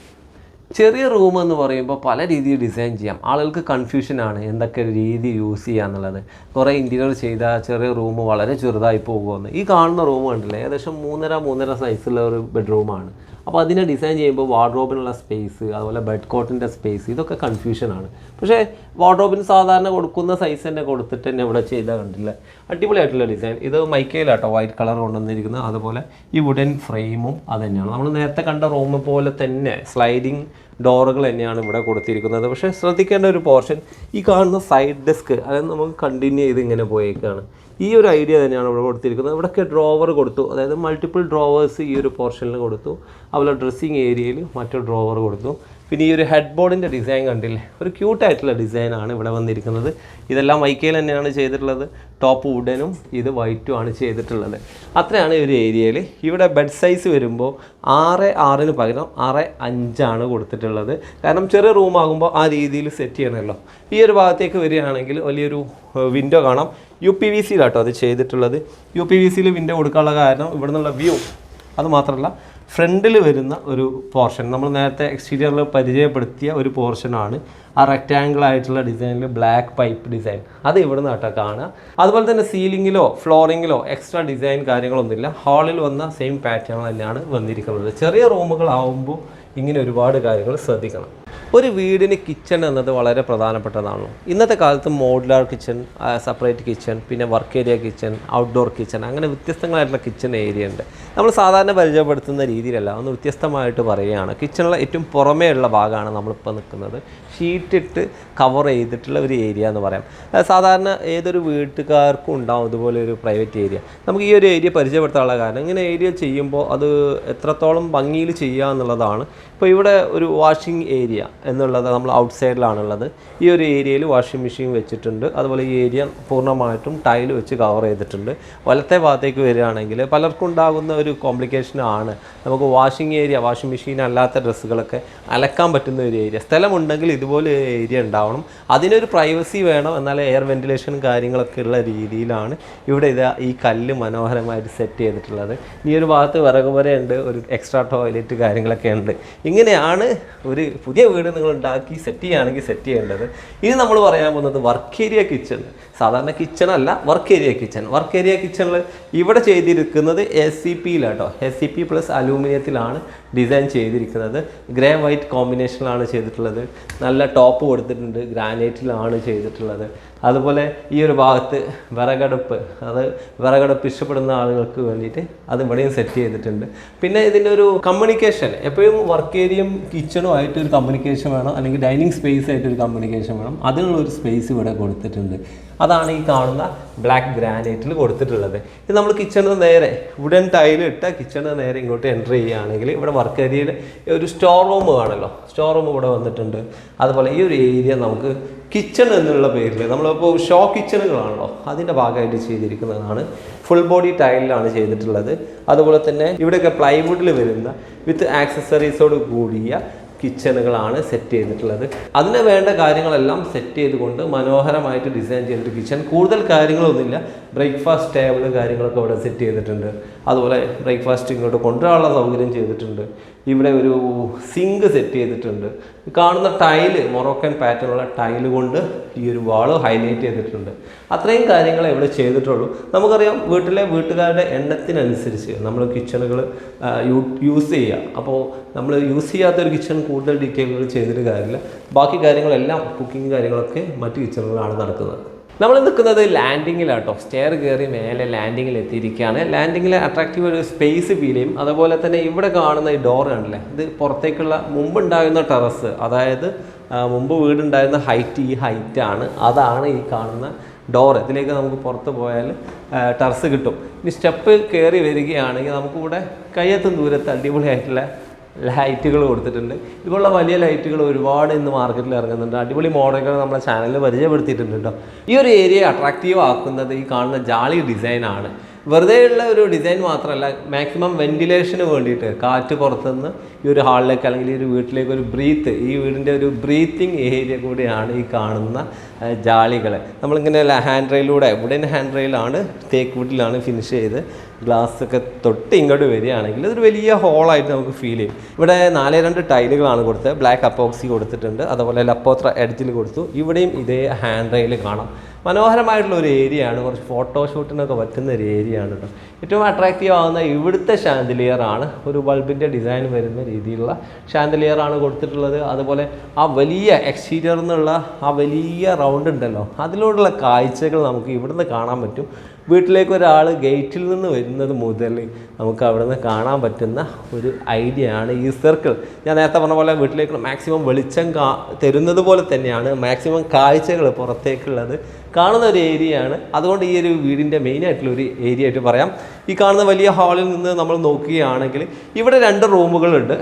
Speaker 1: ചെറിയ റൂം എന്ന് പറയുമ്പോൾ പല രീതിയിൽ ഡിസൈൻ ചെയ്യാം. ആളുകൾക്ക് കൺഫ്യൂഷനാണ് എന്തൊക്കെ രീതി യൂസ് ചെയ്യുക എന്നുള്ളത്. കുറേ ഇന്റീരിയർ ചെയ്ത ചെറിയ റൂം വളരെ ചെറുതായി പോകുമെന്ന്. ഈ കാണുന്ന റൂം കണ്ടില്ലേ? ഏകദേശം മൂന്നര മൂന്നര സൈസുള്ള ഒരു ബെഡ്റൂമാണ് അപ്പോൾ അതിനെ ഡിസൈൻ ചെയ്യുമ്പോൾ വാർഡ്രോബിനുള്ള സ്പേസ് അതുപോലെ ബെഡ് കോട്ടിന്റെ സ്പേസ് ഇതൊക്കെ കൺഫ്യൂഷനാണ് പക്ഷേ വാർഡ്രോബിന് സാധാരണ കൊടുക്കുന്ന സൈസ് തന്നെ കൊടുത്തിട്ട് തന്നെ ഇവിടെ ചെയ്താൽ കണ്ടില്ല? അടിപൊളിയായിട്ടുള്ള ഡിസൈൻ ഇത് മൈക്കയിലാട്ടോ വൈറ്റ് കളർ കൊണ്ടുവന്നിരിക്കുന്നത്. അതുപോലെ ഈ വുഡൻ ഫ്രെയിമും അത് തന്നെയാണ്. നമ്മൾ നേരത്തെ കണ്ട റൂം പോലെ തന്നെ സ്ലൈഡിങ് ഡോറുകൾ തന്നെയാണ് ഇവിടെ കൊടുത്തിരിക്കുന്നത്. പക്ഷേ ശ്രദ്ധിക്കേണ്ട ഒരു പോർഷൻ ഈ കാണുന്ന സൈഡ് ഡെസ്ക് അതായത് നമുക്ക് കണ്ടിന്യൂ ചെയ്ത് ഇങ്ങനെ പോയേക്കാണ്. ഈ ഒരു ഐഡിയ തന്നെയാണ് ഇവിടെ കൊടുത്തിരിക്കുന്നത്. ഇവിടെയൊക്കെ ഡ്രോവർ കൊടുത്തു. അതായത് മൾട്ടിപ്പിൾ ഡ്രോവേഴ്സ് ഈ ഒരു പോർഷനിൽ കൊടുത്തു. അതുപോലെ ഡ്രസ്സിങ് ഏരിയയിൽ മറ്റൊരു ഡ്രോവർ കൊടുത്തു. പിന്നെ ഈ ഒരു ഹെഡ് ബോർഡിന്റെ ഡിസൈൻ കണ്ടില്ലേ? ഒരു ക്യൂട്ടായിട്ടുള്ള ഡിസൈനാണ് ഇവിടെ വന്നിരിക്കുന്നത്. ഇതെല്ലാം വൈക്കയിൽ തന്നെയാണ് ചെയ്തിട്ടുള്ളത്. ടോപ്പ് വുഡനും ഇത് വൈറ്റും ആണ് ചെയ്തിട്ടുള്ളത്. അത്രയാണ് ഒരു ഏരിയയിൽ ഇവിടെ ബെഡ് സൈസ് വരുമ്പോൾ ആറ് ആറിന് പകരം ആറ് അഞ്ചാണ് കൊടുത്തിട്ടുള്ളത്. കാരണം ചെറിയ റൂമാകുമ്പോൾ ആ രീതിയിൽ സെറ്റ് ചെയ്യണമല്ലോ. ഈ ഒരു ഭാഗത്തേക്ക് വരികയാണെങ്കിൽ വലിയൊരു വിൻഡോ കാണാം. യു പി വി സിയിലാട്ടോ അത് ചെയ്തിട്ടുള്ളത്. യു പി വി സിയിൽ വിൻഡോ കൊടുക്കാനുള്ള കാരണം ഇവിടെ നിന്നുള്ള വ്യൂ അത് മാത്രമല്ല ഫ്രണ്ടിൽ വരുന്ന ഒരു പോർഷൻ നമ്മൾ നേരത്തെ എക്സ്റ്റീരിയറിൽ പരിചയപ്പെടുത്തിയ ഒരു പോർഷനാണ് ആ റെക്റ്റാങ്കിൾ ആയിട്ടുള്ള ഡിസൈനിൽ ബ്ലാക്ക് പൈപ്പ് ഡിസൈൻ അത് ഇവിടെ നിന്നാട്ടോ കാണുക. അതുപോലെ തന്നെ സീലിങ്ങിലോ ഫ്ലോറിങ്ങിലോ എക്സ്ട്രാ ഡിസൈൻ കാര്യങ്ങളൊന്നുമില്ല. ഹാളിൽ വന്ന സെയിം പാറ്റേൺ തന്നെയാണ് വന്നിരിക്കുന്നത്. ചെറിയ റൂമുകളാവുമ്പോൾ ഇങ്ങനെ ഒരുപാട് കാര്യങ്ങൾ ശ്രദ്ധിക്കണം. ഒരു വീടിന് കിച്ചൺ എന്നത് വളരെ പ്രധാനപ്പെട്ടതാണ് ഇന്നത്തെ കാലത്ത് മോഡുലാർ കിച്ചൺ സെപ്പറേറ്റ് കിച്ചൺ പിന്നെ work area kitchen outdoor kitchen അങ്ങനെ വ്യത്യസ്തങ്ങളായിട്ടുള്ള കിച്ചൺ ഏരിയ ഉണ്ട്. നമ്മൾ സാധാരണ പരിചയപ്പെടുത്തുന്ന രീതിയിലല്ല ഒന്ന് വ്യത്യസ്തമായിട്ട് പറയുകയാണ്. കിച്ചണിലെ ഏറ്റവും പുറമേ ഉള്ള ഭാഗമാണ് നമ്മളിപ്പോൾ നിൽക്കുന്നത്. ഷീറ്റ് ഇട്ട് കവർ ചെയ്തിട്ടുള്ള ഒരു ഏരിയ എന്ന് പറയാം. സാധാരണ ഏതൊരു വീട്ടുകാർക്കും ഉണ്ടാവും ഇതുപോലെ ഒരു പ്രൈവറ്റ് ഏരിയ നമുക്ക് ഈ ഒരു ഏരിയ പരിചയപ്പെടുത്താനുള്ള കാരണം ഇങ്ങനെ ഏരിയ ചെയ്യുമ്പോൾ അത് എത്രത്തോളം ഭംഗിയിൽ ചെയ്യുക എന്നുള്ളതാണ്. ഇപ്പോൾ ഇവിടെ ഒരു വാഷിംഗ് ഏരിയ എന്നുള്ളത് നമ്മൾ ഔട്ട് സൈഡിലാണുള്ളത് ഈ ഒരു ഏരിയയിൽ വാഷിംഗ് മെഷീൻ വെച്ചിട്ടുണ്ട്. അതുപോലെ ഈ ഏരിയ പൂർണമായിട്ടും ടൈൽ വെച്ച് കവർ ചെയ്തിട്ടുണ്ട്. വലത്തെ ഭാഗത്തേക്ക് വരികയാണെങ്കിൽ പലർക്കും ഉണ്ടാകുന്ന ഒരു കോംപ്ലിക്കേഷൻ ആണ്. നമുക്ക് വാഷിംഗ് ഏരിയ വാഷിംഗ് മെഷീൻ അല്ലാത്ത ഡ്രസ്സുകളൊക്കെ അലക്കാൻ പറ്റുന്ന ഒരു ഏരിയ സ്ഥലമുണ്ടെങ്കിൽ ഇതുപോലെ ഏരിയ ഉണ്ടാവണം. അതിനൊരു പ്രൈവസി വേണം. എന്നാൽ എയർ വെന്റിലേഷൻ കാര്യങ്ങളൊക്കെ ഉള്ള രീതിയിലാണ് ഇവിടെ ഇത് ഈ കല്ല് മനോഹരമായിട്ട് സെറ്റ് ചെയ്തിട്ടുള്ളത്. ഈ ഒരു ഭാഗത്ത് വിറക് ഉണ്ട് ഒരു എക്സ്ട്രാ ടോയ്ലറ്റ് കാര്യങ്ങളൊക്കെ ഉണ്ട്. ഇങ്ങനെയാണ് ഒരു പുതിയ വീട് നിങ്ങൾ ഉണ്ടാക്കി സെറ്റ് ചെയ്യുകയാണെങ്കിൽ സെറ്റ് ചെയ്യേണ്ടത്. ഇനി നമ്മൾ പറയാൻ പോകുന്നത് വർക്ക് ഏരിയ കിച്ചൺ സാധാരണ കിച്ചൺ അല്ല work area kitchen work area കിച്ചണിൽ ഇവിടെ ചെയ്തിരിക്കുന്നത് എസ് സി പിയിലാട്ടോ എസ് സി പി പ്ലസ് അലൂമിനിയത്തിലാണ് ഡിസൈൻ ചെയ്തിരിക്കുന്നത്. ഗ്രേ വൈറ്റ് കോമ്പിനേഷനിലാണ് ചെയ്തിട്ടുള്ളത്. നല്ല ടോപ്പ് കൊടുത്തിട്ടുണ്ട് ഗ്രാനൈറ്റിലാണ് ചെയ്തിട്ടുള്ളത്. അതുപോലെ ഈ ഒരു ഭാഗത്ത് വിറകടുപ്പ് അത് വിറകടുപ്പ് ഇഷ്ടപ്പെടുന്ന ആളുകൾക്ക് വേണ്ടിയിട്ട് അത് ഇവിടെയും സെറ്റ് ചെയ്തിട്ടുണ്ട്. പിന്നെ ഇതിന്റെ ഒരു കമ്മ്യൂണിക്കേഷൻ എപ്പോഴും വർക്ക് ഏരിയയും കിച്ചണും ആയിട്ട് ഒരു കമ്മ്യൂണിക്കേഷൻ വേണം അല്ലെങ്കിൽ ഡൈനിങ് സ്പേസ് ആയിട്ട് ഒരു കമ്മ്യൂണിക്കേഷൻ വേണം. അതിനുള്ള ഒരു സ്പേസ് ഇവിടെ കൊടുത്തിട്ടുണ്ട്. അതാണ് ഈ കാണുന്ന ബ്ലാക്ക് ഗ്രാനൈറ്റിൽ കൊടുത്തിട്ടുള്ളത്. ഇത് നമ്മൾ കിച്ചണിന് നേരെ വുഡൻ ടൈൽ ഇട്ട കിച്ചണിന് നേരെ ഇങ്ങോട്ട് എന്റർ ചെയ്യുകയാണെങ്കിൽ ഇവിടെ വർക്ക് ഏരിയയിൽ ഒരു സ്റ്റോർ റൂം കാണല്ലോ സ്റ്റോർ റൂം ഇവിടെ വന്നിട്ടുണ്ട്. അതുപോലെ ഈ ഒരു ഏരിയ നമുക്ക് കിച്ചൺ എന്നുള്ള പേരിൽ നമ്മളിപ്പോൾ ഷോ കിച്ചണുകളാണല്ലോ അതിന്റെ ഭാഗമായിട്ട് ചെയ്തിരിക്കുന്നതാണ്. ഫുൾ ബോഡി ടൈലിലാണ് ചെയ്തിട്ടുള്ളത്. അതുപോലെ തന്നെ ഇവിടെയൊക്കെ പ്ലൈവുഡിൽ വരുന്ന വിത്ത് ആക്സസറീസോട് കൂടിയ കിച്ചണുകളാണ് സെറ്റ് ചെയ്തിട്ടുള്ളത്. അതിന് വേണ്ട കാര്യങ്ങളെല്ലാം സെറ്റ് ചെയ്തുകൊണ്ട് മനോഹരമായിട്ട് ഡിസൈൻ ചെയ്തിട്ട് കിച്ചൺ കൂടുതൽ കാര്യങ്ങളൊന്നുമില്ല. ബ്രേക്ക്ഫാസ്റ്റ് ടേബിൾ കാര്യങ്ങളൊക്കെ അവിടെ സെറ്റ് ചെയ്തിട്ടുണ്ട്. അതുപോലെ ബ്രേക്ക്ഫാസ്റ്റ് ഇങ്ങോട്ട് കൊണ്ടുവരാനുള്ള സൗകര്യം ചെയ്തിട്ടുണ്ട്. ഇവിടെ ഒരു സിങ്ക് സെറ്റ് ചെയ്തിട്ടുണ്ട്. കാണുന്ന ടൈൽ മൊറോക്കൻ പാറ്റേണുള്ള ടൈൽ കൊണ്ട് ഈ ഒരു വാൾ ഹൈലൈറ്റ് ചെയ്തിട്ടുണ്ട്. അത്രയും കാര്യങ്ങൾ ഇവിടെ ചെയ്തിട്ടുള്ളൂ. നമുക്കറിയാം വീട്ടിലെ വീട്ടുകാരുടെ എണ്ണത്തിനനുസരിച്ച് നമ്മൾ കിച്ചണുകൾ യൂസ് ചെയ്യുക. അപ്പോൾ നമ്മൾ യൂസ് ചെയ്യാത്ത ഒരു കിച്ചൺ കൂടുതൽ ഡീറ്റെയിലുകൾ ചെയ്തിട്ട് കാര്യമില്ല. ബാക്കി കാര്യങ്ങളെല്ലാം കുക്കിംഗ് കാര്യങ്ങളൊക്കെ മറ്റ് കിച്ചണുകളാണ് നടക്കുന്നത്. നമ്മൾ നിൽക്കുന്നത് ലാൻഡിങ്ങിലാട്ടോ സ്റ്റെയർ കയറി മേലെ ലാൻഡിങ്ങിൽ എത്തിയിരിക്കുകയാണ്. ലാൻഡിങ്ങിൽ അട്രാക്റ്റീവ് ഒരു സ്പേസ് ഫീൽ ചെയ്യും. അതുപോലെ തന്നെ ഇവിടെ കാണുന്ന ഈ ഡോർ കണ്ടില്ലേ? ഇത് പുറത്തേക്കുള്ള മുമ്പ് ഉണ്ടായിരുന്ന ടെറസ് അതായത് മുമ്പ് വീടുണ്ടായിരുന്ന ഹൈറ്റ് ഈ ഹൈറ്റ് ആണ്. അതാണ് ഈ കാണുന്ന ഡോർ ഇതിലേക്ക് നമുക്ക് പുറത്ത് പോയാൽ ടെറസ് കിട്ടും. ഇനി സ്റ്റെപ്പ് കയറി വരികയാണെങ്കിൽ നമുക്കിവിടെ കയ്യെത്തും ദൂരത്ത് അടിപൊളിയായിട്ടുള്ള ലൈറ്റുകൾ കൊടുത്തിട്ടുണ്ട്. ഇതുപോലുള്ള വലിയ ലൈറ്റുകൾ ഒരുപാട് ഇന്ന് മാർക്കറ്റിൽ ഇറങ്ങുന്നുണ്ട്. അടിപൊളി മോഡലുകൾ നമ്മുടെ ചാനലിൽ പരിചയപ്പെടുത്തിയിട്ടുണ്ട് കേട്ടോ ഈ ഒരു ഏരിയ അട്രാക്റ്റീവ് ആക്കുന്നത് ഈ കാണുന്ന ജാളി ഡിസൈനാണ് വെറുതെ ഉള്ള ഒരു ഡിസൈൻ മാത്രമല്ല മാക്സിമം വെന്റിലേഷന് വേണ്ടിയിട്ട് കാറ്റ് പുറത്തുനിന്ന് ഈ ഒരു ഹാളിലേക്ക് അല്ലെങ്കിൽ ഈ ഒരു വീട്ടിലേക്ക് ഒരു ബ്രീത്ത് ഈ വീടിന്റെ ഒരു ബ്രീത്തിങ് ഏരിയ കൂടിയാണ് ഈ കാണുന്ന ജാളികൾ നമ്മളിങ്ങനെ ഹാൻഡ് റെയിലൂടെ വുഡൻ ഹാൻഡ് റെയിലാണ് തേക്ക് വുഡിലാണ് ഫിനിഷ് ചെയ്ത് ഗ്ലാസ് ഒക്കെ തൊട്ട് ഇങ്ങോട്ട് വരികയാണെങ്കിൽ ഇതൊരു വലിയ ഹോളായിട്ട് നമുക്ക് ഫീൽ ചെയ്യും. ഇവിടെ നാല് രണ്ട് ടൈലുകളാണ് കൊടുത്തത്. ബ്ലാക്ക് അപ്പോക്സി കൊടുത്തിട്ടുണ്ട്. അതുപോലെ ലപ്പോത്ര എഡ്ജിൽ കൊടുത്തു. ഇവിടെയും ഇതേ ഹാൻഡ് റെയിൽ കാണാം. മനോഹരമായിട്ടുള്ള ഒരു ഏരിയ ആണ്. കുറച്ച് ഫോട്ടോഷൂട്ടിനൊക്കെ പറ്റുന്ന ഒരു ഏരിയ ആണ് കേട്ടോ ഏറ്റവും അട്രാക്റ്റീവ് ആവുന്ന ഇവിടുത്തെ ഷാൻഡിലിയർ ആണ്. ഒരു ബൾബിന്റെ ഡിസൈൻ വരുന്ന രീതിയിലുള്ള ഷാൻഡിലിയർ ആണ് കൊടുത്തിട്ടുള്ളത്. അതുപോലെ ആ വലിയ എക്സ്റ്റീരിയർ എന്നുള്ള ആ വലിയ റൗണ്ട് ഉണ്ടല്ലോ. അതിലൂടെയുള്ള കാഴ്ചകൾ നമുക്ക് ഇവിടുന്ന് കാണാൻ പറ്റും. വീട്ടിലേക്ക് ഒരാൾ ഗേറ്റിൽ നിന്ന് വരുന്നത് മുതൽ നമുക്ക് അവിടെ നിന്ന് കാണാൻ പറ്റുന്ന ഒരു ഐഡിയ ആണ് ഈ സർക്കിൾ ഞാൻ നേരത്തെ പറഞ്ഞ പോലെ വീട്ടിലേക്ക് മാക്സിമം വെളിച്ചം കാ തരുന്നത് പോലെ തന്നെയാണ് മാക്സിമം കാഴ്ചകൾ പുറത്തേക്കുള്ളത്. കാണുന്ന ഒരു ഏരിയയാണ് അതുകൊണ്ട് ഈ ഒരു വീടിന്റെ മെയിൻ ആയിട്ടുള്ള ഒരു ഏരിയ ആയിട്ട് പറയാം. ഈ കാണുന്ന വലിയ ഹാളിൽ നിന്ന് നമ്മൾ നോക്കുകയാണെങ്കിൽ ഇവിടെ രണ്ട് റൂമുകളുണ്ട്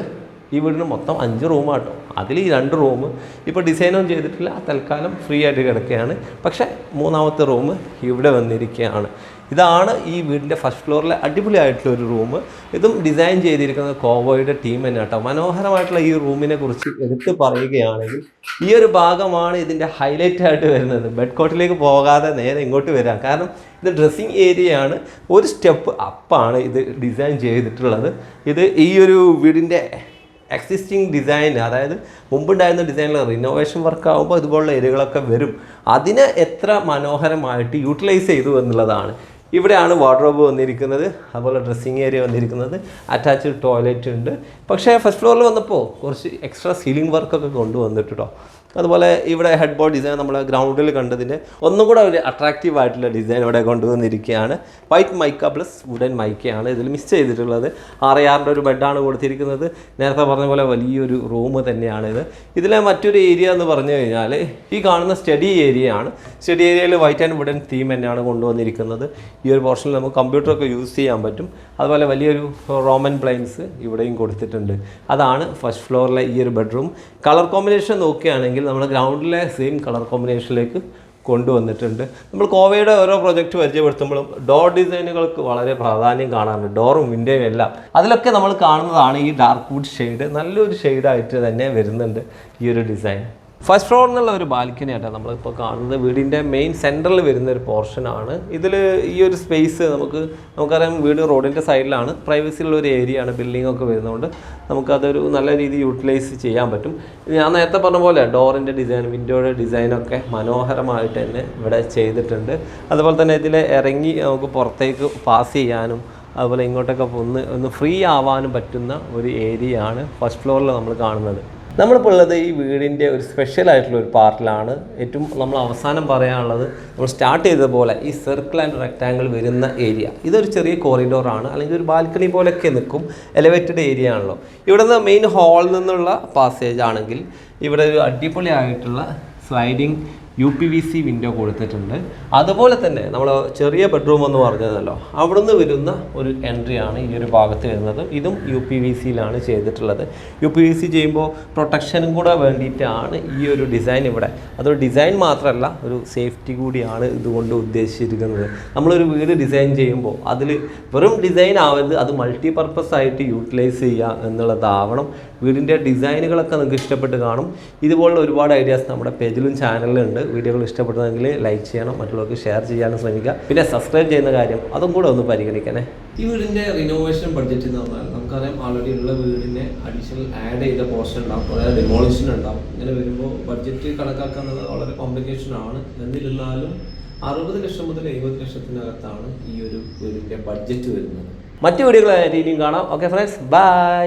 Speaker 1: ഈ വീടിന് മൊത്തം അഞ്ച് റൂമാട്ടോ അതിൽ ഈ രണ്ട് റൂം ഇപ്പോൾ ഡിസൈനൊന്നും ചെയ്തിട്ടില്ല. തൽക്കാലം ഫ്രീ ആയിട്ട് കിടക്കുകയാണ്. പക്ഷേ മൂന്നാമത്തെ റൂം ഇവിടെ വന്നിരിക്കുകയാണ്. ഇതാണ് ഈ വീടിന്റെ ഫസ്റ്റ് ഫ്ലോറിലെ അടിപൊളിയായിട്ടുള്ള ഒരു റൂം ഇതും ഡിസൈൻ ചെയ്തിരിക്കുന്നത് കോവോയുടെ ടീം തന്നെ കേട്ടോ മനോഹരമായിട്ടുള്ള ഈ റൂമിനെ കുറിച്ച് എടുത്ത് പറയുകയാണെങ്കിൽ ഈ ഒരു ഭാഗമാണ് ഇതിന്റെ ഹൈലൈറ്റ് ആയിട്ട് വരുന്നത്. ബെഡ് കോട്ടിലേക്ക് പോകാതെ നേരെ ഇങ്ങോട്ട് വരാം. കാരണം ഇത് ഡ്രസ്സിങ് ഏരിയയാണ് ഒരു സ്റ്റെപ്പ് അപ്പാണ് ഇത് ഡിസൈൻ ചെയ്തിട്ടുള്ളത്. ഇത് ഈ ഒരു വീടിന്റെ എക്സിസ്റ്റിംഗ് ഡിസൈൻ അതായത് മുമ്പുണ്ടായിരുന്ന ഡിസൈനിൽ റിനോവേഷൻ വർക്ക് ആകുമ്പോൾ ഇതുപോലുള്ള ഏരിയകളൊക്കെ വരും. അതിനെ എത്ര മനോഹരമായിട്ട് യൂട്ടിലൈസ് ചെയ്തു എന്നുള്ളതാണ്. ഇവിടെയാണ് വാർഡ്രോബ് വന്നിരിക്കുന്നത് അതുപോലെ ഡ്രസ്സിങ് ഏരിയ വന്നിരിക്കുന്നത് അറ്റാച്ച്ഡ് ടോയ്ലറ്റ് ഉണ്ട്. പക്ഷേ ഫസ്റ്റ് ഫ്ലോറിൽ വന്നപ്പോൾ കുറച്ച് എക്സ്ട്രാ സീലിംഗ് വർക്കൊക്കെ കൊണ്ടുവന്നിട്ട് അതുപോലെ ഇവിടെ ഹെഡ് ബോർഡ് ഡിസൈൻ നമ്മൾ ഗ്രൗണ്ടിൽ കണ്ടതിന്റെ ഒന്നും കൂടെ ഒരു അട്രാക്റ്റീവ് ആയിട്ടുള്ള ഡിസൈൻ ഇവിടെ കൊണ്ടുവന്നിരിക്കുകയാണ്. വൈറ്റ് മൈക്ക പ്ലസ് വുഡൻ മൈക്കയാണ് ഇതിൽ മിസ് ചെയ്തിട്ടുള്ളത്. ആറ് ആറിന്റെ ഒരു ബെഡാണ് കൊടുത്തിരിക്കുന്നത്. നേരത്തെ പറഞ്ഞ പോലെ വലിയൊരു റൂം തന്നെയാണ് ഇത്. ഇതിലെ മറ്റൊരു ഏരിയ എന്ന് പറഞ്ഞു കഴിഞ്ഞാൽ ഈ കാണുന്ന സ്റ്റഡി ഏരിയ ആണ്. സ്റ്റഡി ഏരിയയിൽ വൈറ്റ് ആൻഡ് വുഡൻ തീം തന്നെയാണ് കൊണ്ടുവന്നിരിക്കുന്നത്. ഈ ഒരു പോർഷനിൽ നമുക്ക് കമ്പ്യൂട്ടറൊക്കെ യൂസ് ചെയ്യാൻ പറ്റും. അതുപോലെ വലിയൊരു റോമൻ പ്ലെയിൻസ് ഇവിടെയും കൊടുത്തിട്ടുണ്ട്. അതാണ് ഫസ്റ്റ് ഫ്ലോറിലെ ഈ ഒരു ബെഡ്റൂം കളർ കോമ്പിനേഷൻ നോക്കുകയാണെങ്കിൽ നമ്മൾ ഗ്രൗണ്ടിലെ സെയിം കളർ കോമ്പിനേഷനിലേക്ക് കൊണ്ടുവന്നിട്ടുണ്ട്. നമ്മൾ കോവയുടെ ഓരോ പ്രൊജക്റ്റ് പരിചയപ്പെടുത്തുമ്പോഴും ഡോർ ഡിസൈനുകൾക്ക് വളരെ പ്രാധാന്യം കാണാറുണ്ട്. ഡോറും വിൻഡോയും എല്ലാം. അതിലൊക്കെ നമ്മൾ കാണുന്നതാണ് ഈ ഡാർക്ക് വുഡ് ഷെയ്ഡ് നല്ലൊരു ഷെയ്ഡായിട്ട് തന്നെ വരുന്നുണ്ട് ഈ ഒരു ഡിസൈൻ ഫസ്റ്റ് ഫ്ലോർ എന്നുള്ള ഒരു ബാൽക്കണി ആയിട്ടാണ് നമ്മളിപ്പോൾ കാണുന്നത്. വീടിന്റെ മെയിൻ സെന്ററിൽ വരുന്ന ഒരു പോർഷൻ ആണ്. ഇതിൽ ഈ ഒരു സ്പേസ് നമുക്ക് നമുക്കറിയാം വീട് റോഡിന്റെ സൈഡിലാണ് പ്രൈവസി ഉള്ള ഒരു ഏരിയ ആണ് ബിൽഡിംഗ് ഒക്കെ വരുന്നതുകൊണ്ട് നമുക്കതൊരു നല്ല രീതിയിൽ യൂട്ടിലൈസ് ചെയ്യാൻ പറ്റും. ഞാൻ നേരത്തെ പറഞ്ഞ പോലെ ഡോറിന്റെ ഡിസൈൻ വിൻഡോയുടെ ഡിസൈനൊക്കെ മനോഹരമായിട്ട് തന്നെ ഇവിടെ ചെയ്തിട്ടുണ്ട്. അതുപോലെ തന്നെ ഇതിൽ ഇറങ്ങി നമുക്ക് പുറത്തേക്ക് പാസ് ചെയ്യാനും അതുപോലെ ഇങ്ങോട്ടൊക്കെ ഒന്ന് ഒന്ന് ഫ്രീ ആവാനും പറ്റുന്ന ഒരു ഏരിയ ആണ് ഫസ്റ്റ് ഫ്ലോറിൽ നമ്മൾ കാണുന്നത്. നമ്മളിപ്പോൾ ഉള്ളത് ഈ വീടിന്റെ ഒരു സ്പെഷ്യൽ ആയിട്ടുള്ള ഒരു പാർട്ടിലാണ്. ഏറ്റവും നമ്മൾ അവസാനം പറയാനുള്ളത് നമ്മൾ സ്റ്റാർട്ട് ചെയ്തതുപോലെ ഈ സർക്കിൾ ആൻഡ് റെക്റ്റാങ്കിൾ വരുന്ന ഏരിയ ഇതൊരു ചെറിയ കോറിഡോറാണ് അല്ലെങ്കിൽ ഒരു ബാൽക്കണി പോലെയൊക്കെ നിൽക്കും. എലിവേറ്റഡ് ഏരിയ ആണല്ലോ. ഇവിടെ നിന്ന് മെയിൻ ഹാളിൽ നിന്നുള്ള പാസേജ് ആണെങ്കിൽ ഇവിടെ ഒരു അടിപൊളിയായിട്ടുള്ള sliding U P V C window കൊടുത്തിട്ടുണ്ട്. അതുപോലെ തന്നെ നമ്മൾ ചെറിയ ബെഡ്റൂം എന്ന് പറഞ്ഞതല്ലോ അവിടുന്ന് വരുന്ന ഒരു എൻട്രി ആണ് ഈ ഒരു ഭാഗത്ത് വരുന്നത്. ഇതും യു പി വി സിയിലാണ് ചെയ്തിട്ടുള്ളത്. യു പി വി സി ചെയ്യുമ്പോൾ പ്രൊട്ടക്ഷനും കൂടെ വേണ്ടിയിട്ടാണ് ഈ ഒരു ഡിസൈൻ ഇവിടെ. അതൊരു ഡിസൈൻ മാത്രമല്ല ഒരു സേഫ്റ്റി കൂടിയാണ് ഇതുകൊണ്ട് ഉദ്ദേശിച്ചിരിക്കുന്നത്. നമ്മളൊരു വീട് ഡിസൈൻ ചെയ്യുമ്പോൾ അതിൽ വെറും ഡിസൈൻ ആവരുത് അത് മൾട്ടി പർപ്പസ് ആയിട്ട് യൂട്ടിലൈസ് ചെയ്യുക എന്നുള്ളതാവണം. വീടിന്റെ ഡിസൈനുകളൊക്കെ നിങ്ങൾക്ക് ഇഷ്ടപ്പെട്ട് കാണും. ഇതുപോലുള്ള ഒരുപാട് ഐഡിയാസ് നമ്മുടെ പേജിലും ചാനലിലും ഉണ്ട് വീഡിയോകൾ ഇഷ്ടപ്പെടുന്നെങ്കിൽ ലൈക്ക് ചെയ്യണം മറ്റുള്ളവർക്ക് ഷെയർ ചെയ്യാനും ശ്രമിക്കുക. പിന്നെ സബ്സ്ക്രൈബ് ചെയ്യുന്ന കാര്യം അതും കൂടെ ഒന്ന് പരിഗണിക്കണേ. ഈ വീടിന്റെ റിനോവേഷൻ ബഡ്ജറ്റ് എന്ന് പറഞ്ഞാൽ നമുക്കറിയാം ആൾറെഡി ഉള്ള വീടിനെ അഡീഷണൽ ആഡ് ചെയ്ത പോർഷൻ ഉണ്ടാവും അതായത് ഡിമോളിഷൻ ഉണ്ടാവും. ഇങ്ങനെ വരുമ്പോൾ ബഡ്ജറ്റ് കണക്കാക്കുക എന്നുള്ളത് വളരെ കോംപ്ലിക്കേഷൻ ആണ്. എന്നിരുന്നാലും അറുപത് ലക്ഷം മുതൽ എഴുപത് ലക്ഷത്തിനകത്താണ് ഈ ഒരു വീടിന്റെ ബഡ്ജറ്റ് വരുന്നത്. മറ്റു വീഡിയോകളായിട്ട് ഇനിയും കാണാം. Okay friends bye